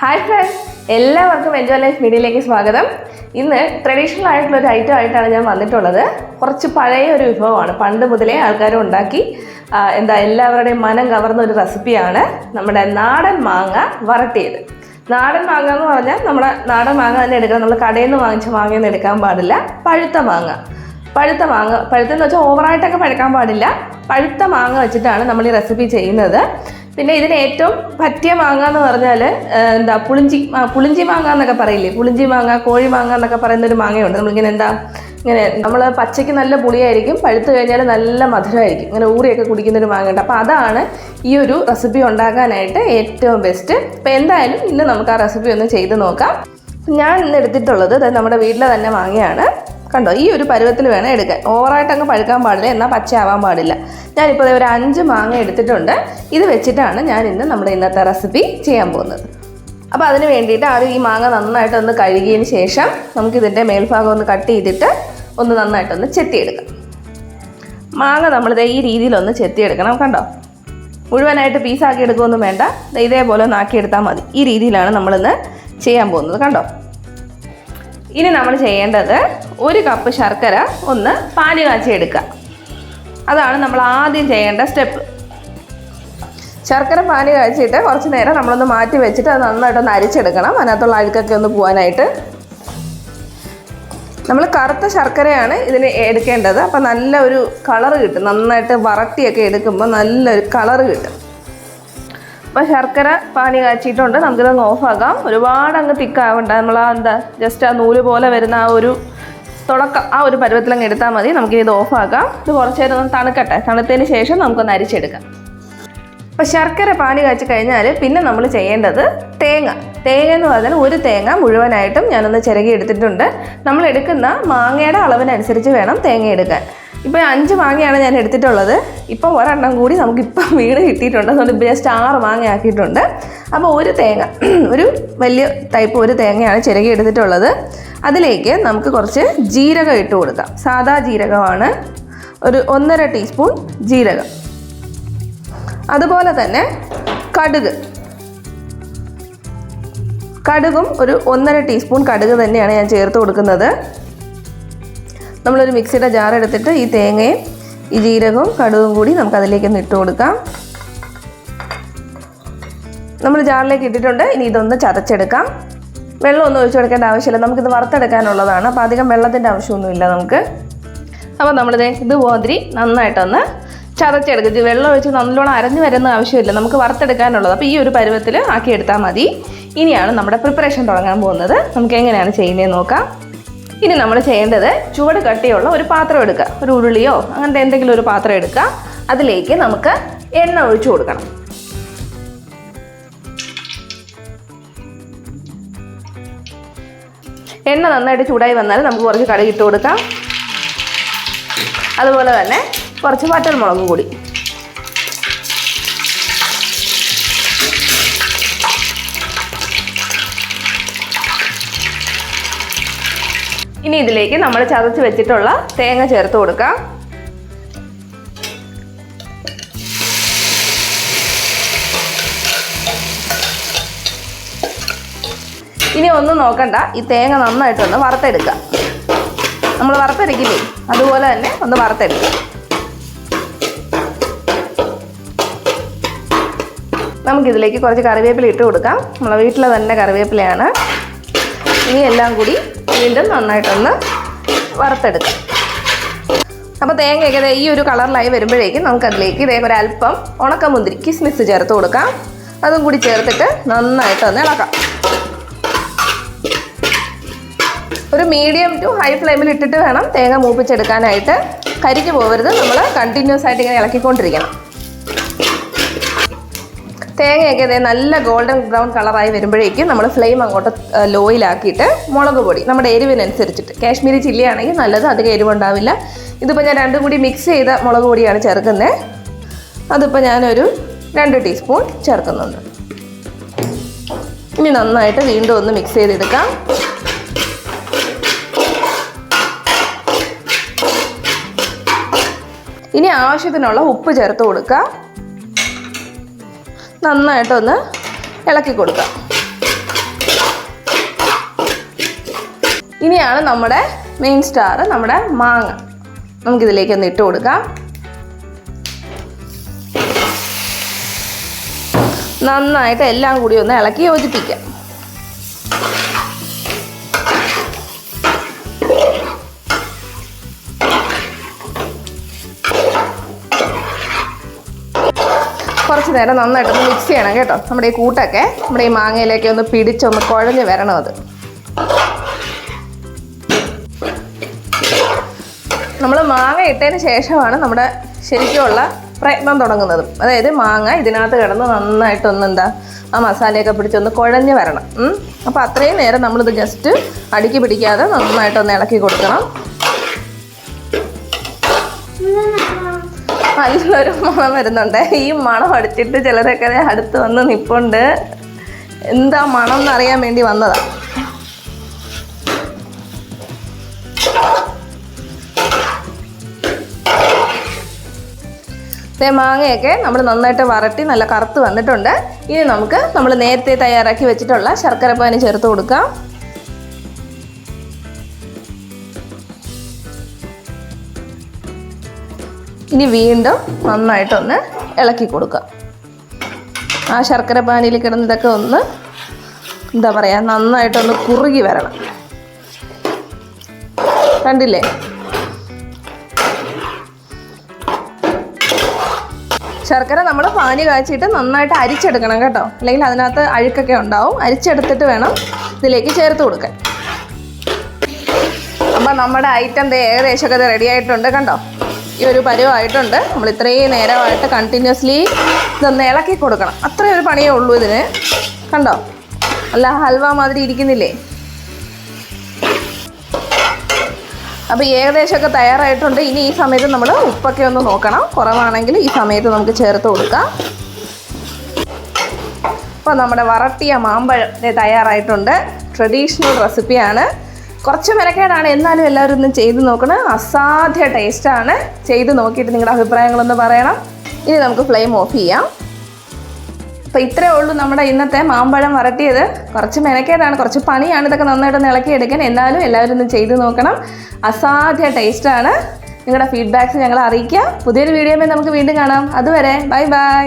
Hi friends എല്ലാവർക്കും enjoy life മീഡിയയിലേക്ക് സ്വാഗതം. ഇന്ന് ട്രഡീഷണൽ ആയിട്ടുള്ള ഒരു ഐറ്റം ആയിട്ടാണ് ഞാൻ വന്നിട്ടുള്ളത്. കുറച്ച് പഴയ ഒരു വിഭവമാണ്. പണ്ട് മുതലേ ആൾക്കാർ ഉണ്ടാക്കി എന്താ എല്ലാവരുടെയും മനം കവർന്ന ഒരു റെസിപ്പിയാണ് നമ്മുടെ നാടൻ മാങ്ങ വരട്ടിയത്. നാടൻ മാങ്ങ എന്ന് പറഞ്ഞാൽ നമ്മുടെ നാടൻ മാങ്ങ തന്നെ എടുക്കണം. നമ്മൾ കടയിൽ നിന്ന് വാങ്ങിച്ച മാങ്ങയൊന്നും എടുക്കാൻ പാടില്ല. പഴുത്ത മാങ്ങ. പഴുത്ത മാങ്ങ പഴുത്തെന്ന് വെച്ചാൽ ഓവറായിട്ടൊക്കെ പഴുക്കാൻ പാടില്ല. പഴുത്ത മാങ്ങ വെച്ചിട്ടാണ് നമ്മൾ ഈ റെസിപ്പി ചെയ്യുന്നത്. പിന്നെ ഇതിന് ഏറ്റവും പറ്റിയ മാങ്ങ എന്ന് പറഞ്ഞാൽ എന്താ പുളിഞ്ചി പുളിഞ്ചി മാങ്ങ എന്നൊക്കെ പറയില്ലേ? പുളിഞ്ചി മാങ്ങ കോഴി മാങ്ങ എന്നൊക്കെ പറയുന്ന ഒരു മാങ്ങയുണ്ട്. നമ്മളിങ്ങനെ എന്താ ഇങ്ങനെ നമ്മൾ പച്ചയ്ക്ക് നല്ല പുളിയായിരിക്കും പഴുത്ത് കഴിഞ്ഞാൽ നല്ല മധുരമായിരിക്കും. ഇങ്ങനെ ഊറിയൊക്കെ കുടിക്കുന്ന ഒരു മാങ്ങയുണ്ട്. അപ്പോൾ അതാണ് ഈ ഒരു റെസിപ്പി ഉണ്ടാക്കാനായിട്ട് ഏറ്റവും ബെസ്റ്റ്. അപ്പോൾ എന്തായാലും ഇന്ന് നമുക്ക് ആ റെസിപ്പി ഒന്ന് ചെയ്ത് നോക്കാം. ഞാൻ ഇന്ന് എടുത്തിട്ടുള്ളത് നമ്മുടെ വീട്ടിലെ തന്നെ മാങ്ങയാണ്. കണ്ടോ ഈ ഒരു പരുവത്തിൽ വേണം എടുക്കാൻ. ഓവറായിട്ട് അങ്ങ് പഴുക്കാൻ പാടില്ല എന്നാൽ പച്ചയാവാൻ പാടില്ല. ഞാനിപ്പോൾ ഒരു അഞ്ച് മാങ്ങ എടുത്തിട്ടുണ്ട്. ഇത് വെച്ചിട്ടാണ് ഞാൻ ഇന്ന് നമ്മുടെ ഇന്നത്തെ റെസിപ്പി ചെയ്യാൻ പോകുന്നത്. അപ്പോൾ അതിന് വേണ്ടിയിട്ട് ആദ്യം ഈ മാങ്ങ നന്നായിട്ടൊന്ന് കഴുകിയതിന് ശേഷം നമുക്കിതിന്റെ മേൽഭാഗം ഒന്ന് കട്ട് ചെയ്തിട്ട് ഒന്ന് നന്നായിട്ടൊന്ന് ചെത്തിയെടുക്കാം. മാങ്ങ നമ്മളിത് ഈ രീതിയിലൊന്ന് ചെത്തിയെടുക്കണം കണ്ടോ? മുഴുവനായിട്ട് പീസാക്കി എടുക്കുമൊന്നും വേണ്ട. ഇതേപോലെ ഒന്ന് ആക്കിയെടുത്താൽ മതി. ഈ രീതിയിലാണ് നമ്മളിന്ന് ചെയ്യാൻ പോകുന്നത് കണ്ടോ? ഇനി നമ്മൾ ചെയ്യേണ്ടത് ഒരു കപ്പ് ശർക്കര ഒന്ന് പാനി കാച്ചി എടുക്കുക. അതാണ് നമ്മൾ ആദ്യം ചെയ്യേണ്ട സ്റ്റെപ്പ് ശർക്കര പാനി കാച്ചിട്ട് കുറച്ച് നേരം നമ്മളൊന്ന് മാറ്റി വെച്ചിട്ട് അത് നന്നായിട്ടൊന്ന് അരിച്ചെടുക്കണം. അതിനകത്തുള്ള അഴുക്കൊക്കെ ഒന്ന് പോകാനായിട്ട് നമ്മൾ കറുത്ത ശർക്കരയാണ് ഇതിന് എടുക്കേണ്ടത്. അപ്പം നല്ല ഒരു കളറ് കിട്ടും. നന്നായിട്ട് വറട്ടിയൊക്കെ എടുക്കുമ്പോൾ നല്ലൊരു കളറ് കിട്ടും. അപ്പോൾ ശർക്കര പാനി കാച്ചിട്ടുണ്ട് നമുക്കിതൊന്ന് ഓഫാക്കാം. ഒരുപാട് അങ്ങ് തിക്കാവണ്ട നമ്മൾ ആ എന്താ ജസ്റ്റ് ആ നൂൽ പോലെ വരുന്ന ആ ഒരു തുടക്കം ആ ഒരു പരുവത്തിലങ്ങ് എടുത്താൽ മതി. നമുക്കിത് ഓഫാക്കാം. ഇത് കുറച്ച് നേരം ഒന്ന് തണുക്കട്ടെ. തണുത്തതിന് ശേഷം നമുക്കൊന്ന് അരിച്ചെടുക്കാം. അപ്പോൾ ശർക്കര പാനി കാച്ചി കഴിഞ്ഞാൽ പിന്നെ നമ്മൾ ചെയ്യേണ്ടത് തേങ്ങ. തേങ്ങ എന്ന് പറഞ്ഞാൽ ഒരു തേങ്ങ മുഴുവനായിട്ടും ഞാനൊന്ന് ചിരകി എടുത്തിട്ടുണ്ട്. നമ്മൾ എടുക്കുന്ന മാങ്ങയുടെ അളവിനനുസരിച്ച് വേണം തേങ്ങ എടുക്കാൻ. ഇപ്പോൾ അഞ്ച് മാങ്ങയാണ് ഞാൻ എടുത്തിട്ടുള്ളത്. ഇപ്പം ഒരെണ്ണം കൂടി നമുക്കിപ്പം വീട് കിട്ടിയിട്ടുണ്ട്. അതുകൊണ്ട് ഇപ്പോൾ ജസ്റ്റ് ആറ് മാങ്ങ ആക്കിയിട്ടുണ്ട്. അപ്പോൾ ഒരു തേങ്ങ ഒരു വലിയ ടൈപ്പ് ഒരു തേങ്ങയാണ് ചിരകി എടുത്തിട്ടുള്ളത്. അതിലേക്ക് നമുക്ക് കുറച്ച് ജീരകം ഇട്ട് കൊടുക്കാം. സാദാ ജീരകമാണ്. ഒരു ഒന്നര ടീസ്പൂൺ ജീരകം. അതുപോലെ തന്നെ കടുക്. കടുകും ഒരു ഒന്നര ടീസ്പൂൺ കടുക് തന്നെയാണ് ഞാൻ ചേർത്ത് കൊടുക്കുന്നത്. നമ്മളൊരു മിക്സിയുടെ ജാർ എടുത്തിട്ട് ഈ തേങ്ങയും ഈ ജീരകവും കടുകും കൂടി നമുക്ക് അതിലേക്കൊന്ന് ഇട്ട് കൊടുക്കാം. നമ്മൾ ജാറിലേക്ക് ഇട്ടിട്ടുണ്ട്. ഇനി ഇതൊന്ന് ചതച്ചെടുക്കാം. വെള്ളം ഒന്നും ഒഴിച്ചു കൊടുക്കേണ്ട ആവശ്യമില്ല. നമുക്കിത് വറുത്തെടുക്കാനുള്ളതാണ്. അപ്പോൾ അധികം വെള്ളത്തിന്റെ ആവശ്യമൊന്നുമില്ല നമുക്ക്. അപ്പോൾ നമ്മളിത് ഇതുമാതിരി നന്നായിട്ടൊന്ന് ചതച്ചെടുക്കുക ഇത് വെള്ളം ഒഴിച്ച് നല്ലോണം അരഞ്ഞു വരുന്ന ആവശ്യമില്ല. നമുക്ക് വറുത്തെടുക്കാനുള്ളത്. അപ്പോൾ ഈ ഒരു പരുവത്തിൽ ആക്കിയെടുത്താൽ മതി. ഇനിയാണ് നമ്മുടെ പ്രിപ്പറേഷൻ തുടങ്ങാൻ പോകുന്നത്. നമുക്ക് എങ്ങനെയാണ് ചെയ്യുന്നതെന്ന് നോക്കാം. ഇനി നമ്മൾ ചെയ്യേണ്ടത് ചുവട് കട്ടിയുള്ള ഒരു പാത്രം എടുക്കുക. ഒരു ഉരുളിയോ അങ്ങനത്തെ എന്തെങ്കിലും ഒരു പാത്രം എടുക്കുക. അതിലേക്ക് നമുക്ക് എണ്ണ ഒഴിച്ചു കൊടുക്കണം. എണ്ണ നന്നായിട്ട് ചൂടായി വന്നാൽ നമുക്ക് കുറച്ച് കടുക് ഇട്ട് കൊടുക്കാം. അതുപോലെ തന്നെ കുറച്ച് വറ്റൽമുളക് കൂടി. ഇനി ഇതിലേക്ക് നമ്മൾ ചതച്ച് വെച്ചിട്ടുള്ള തേങ്ങ ചേർത്ത് കൊടുക്കാം. ഇനി ഒന്നും നോക്കണ്ട ഈ തേങ്ങ നന്നായിട്ടൊന്ന് വറുത്തെടുക്കുക നമ്മൾ വറുത്തെടുക്കില്ലേ? അതുപോലെ തന്നെ ഒന്ന് വറുത്തെടുക്കും. നമുക്കിതിലേക്ക് കുറച്ച് കറിവേപ്പില ഇട്ട് കൊടുക്കാം. നമ്മളെ വീട്ടിലെ തന്നെ കറിവേപ്പിലയാണ്. ഇനി എല്ലാം കൂടി വീണ്ടും നന്നായിട്ടൊന്ന് വറുത്തെടുക്കാം. അപ്പോൾ തേങ്ങയൊക്കെ ഈ ഒരു കളറിലായി വരുമ്പോഴേക്കും നമുക്കതിലേക്ക് ഇതേ ഒരു അല്പം ഉണക്കമുന്തിരി കിസ്മിസ് ചേർത്ത് കൊടുക്കാം. അതും കൂടി ചേർത്തിട്ട് നന്നായിട്ടൊന്ന് ഇളക്കാം. ഒരു മീഡിയം ടു ഹൈ ഫ്ലെയിമിൽ ഇട്ടിട്ട് വേണം തേങ്ങ മൂപ്പിച്ചെടുക്കാനായിട്ട്. കരിക്ക് പോകരുത് നമ്മൾ കണ്ടിന്യൂസ് ആയിട്ട് ഇങ്ങനെ ഇളക്കിക്കൊണ്ടിരിക്കണം. തേങ്ങയൊക്കെ ഇതേ നല്ല ഗോൾഡൻ ബ്രൗൺ കളറായി വരുമ്പോഴേക്കും നമ്മൾ ഫ്ലെയിം അങ്ങോട്ട് ലോയിലാക്കിയിട്ട് മുളക് പൊടി നമ്മുടെ എരിവിനനുസരിച്ചിട്ട്. കാശ്മീരി ചില്ലി ആണെങ്കിൽ നല്ലത് അധികം എരിവുണ്ടാവില്ല. ഇതിപ്പോൾ ഞാൻ രണ്ടും കൂടി മിക്സ് ചെയ്ത മുളക് പൊടിയാണ് ചേർക്കുന്നത് അതിപ്പോൾ ഞാനൊരു രണ്ട് ടീസ്പൂൺ ചേർക്കുന്നുണ്ട്. ഇനി നന്നായിട്ട് വീണ്ടും ഒന്ന് മിക്സ് ചെയ്തെടുക്കാം. ഇനി ആവശ്യത്തിനുള്ള ഉപ്പ് ചേർത്ത് കൊടുക്കുക നന്നായിട്ടൊന്ന് ഇളക്കി കൊടുക്കുക ഇനിയാണ് നമ്മുടെ മെയിൻ സ്റ്റാർ നമ്മുടെ മാങ്ങ. നമുക്കിതിലേക്ക് ഒന്ന് ഇട്ട് കൊടുക്കാം. നന്നായിട്ട് എല്ലാം കൂടി ഒന്ന് ഇളക്കി യോജിപ്പിക്കാം. കുറച്ച് നേരം നന്നായിട്ടൊന്ന് മിക്സ് ചെയ്യണം കേട്ടോ. നമ്മുടെ ഈ കൂട്ടൊക്കെ നമ്മുടെ ഈ മാങ്ങയിലേക്ക് ഒന്ന് പിടിച്ചൊന്ന് കുഴഞ്ഞ് വരണം അത്. നമ്മൾ മാങ്ങ ഇട്ടതിന് ശേഷമാണ് നമ്മുടെ ശരിക്കുമുള്ള പ്രയത്നം തുടങ്ങുന്നത്. അതായത് മാങ്ങ ഇതിനകത്ത് കിടന്ന് നന്നായിട്ടൊന്ന് എന്താ ആ മസാലയൊക്കെ പിടിച്ചൊന്ന് കുഴഞ്ഞ് വരണം. അപ്പോൾ അത്രയും നേരം നമ്മളിത് ജസ്റ്റ് അടുക്കി പിടിക്കാതെ നന്നായിട്ടൊന്ന് ഇളക്കി കൊടുക്കണം. നല്ലൊരു മണം വരുന്നുണ്ട്. ഈ മണം അടിച്ചിട്ട് ചിലരൊക്കെ അടുത്ത് വന്ന് നിപ്പുണ്ട്. എന്താ മണം എന്നറിയാൻ വേണ്ടി വന്നതാണ് മാങ്ങയൊക്കെ നമ്മൾ നന്നായിട്ട് വരട്ടി നല്ല കറുത്ത് വന്നിട്ടുണ്ട്. ഇനി നമുക്ക് നമ്മൾ നേരത്തെ തയ്യാറാക്കി വെച്ചിട്ടുള്ള ശർക്കര പാനി ചേർത്ത് കൊടുക്കാം. ഇനി വീണ്ടും നന്നായിട്ടൊന്ന് ഇളക്കി കൊടുക്കുക. ആ ശർക്കര പാനിയിൽ കിടന്നതൊക്കെ ഒന്ന് എന്താ പറയുക നന്നായിട്ടൊന്ന് കുറുകി വരണം. കണ്ടില്ലേ? ശർക്കര നമ്മൾ പാനി കാച്ചിട്ട് നന്നായിട്ട് അരിച്ചെടുക്കണം കേട്ടോ. അല്ലെങ്കിൽ അതിനകത്ത് അഴുക്കൊക്കെ ഉണ്ടാവും. അരിച്ചെടുത്തിട്ട് വേണം ഇതിലേക്ക് ചേർത്ത് കൊടുക്കാൻ. അപ്പം നമ്മുടെ ഐറ്റം ഏകദേശമൊക്കെ റെഡി ആയിട്ടുണ്ട് കണ്ടോ? ഈ ഒരു പരുവായിട്ടുണ്ട്. നമ്മൾ ഇത്രയും നേരമായിട്ട് കണ്ടിന്യൂസ്ലി ഇതൊന്ന് ഇളക്കി കൊടുക്കണം. അത്രയും ഒരു പണിയേ ഉള്ളൂ ഇതിന്. കണ്ടോ? അല്ല ഹൽവ മാതിരി ഇരിക്കുന്നില്ലേ? അപ്പോൾ ഏകദേശമൊക്കെ തയ്യാറായിട്ടുണ്ട്. ഇനി ഈ സമയത്ത് നമ്മൾ ഉപ്പൊക്കെ ഒന്ന് നോക്കണം. കുറവാണെങ്കിൽ ഈ സമയത്ത് നമുക്ക് ചേർത്ത് കൊടുക്കാം. അപ്പോൾ നമ്മുടെ വറട്ടിയ മാമ്പഴം തയ്യാറായിട്ടുണ്ട്. ട്രഡീഷണൽ റെസിപ്പിയാണ് കുറച്ച് മെനക്കേടാണ്. എന്നാലും എല്ലാവരും ഒന്ന് ചെയ്ത് നോക്കണം അസാധ്യ ടേസ്റ്റാണ് ചെയ്ത് നോക്കിയിട്ട് നിങ്ങളുടെ അഭിപ്രായങ്ങളൊന്ന് പറയണം. ഇനി നമുക്ക് ഫ്ലെയിം ഓഫ് ചെയ്യാം. അപ്പോൾ ഇത്രയേ ഉള്ളൂ നമ്മുടെ ഇന്നത്തെ മാമ്പഴം വരട്ടിയത്. കുറച്ച് മെനക്കേടാണ് കുറച്ച് പണിയാണ് ഇതൊക്കെ നന്നായിട്ട് ഇളക്കിയെടുക്കാൻ. എന്നാലും എല്ലാവരും ഒന്ന് ചെയ്ത് നോക്കണം. അസാധ്യ ടേസ്റ്റാണ് നിങ്ങളുടെ ഫീഡ്ബാക്ക്സ് ഞങ്ങളെ അറിയിക്കുക. പുതിയൊരു വീഡിയോമേ നമുക്ക് വീണ്ടും കാണാം. അതുവരെ ബൈ ബൈ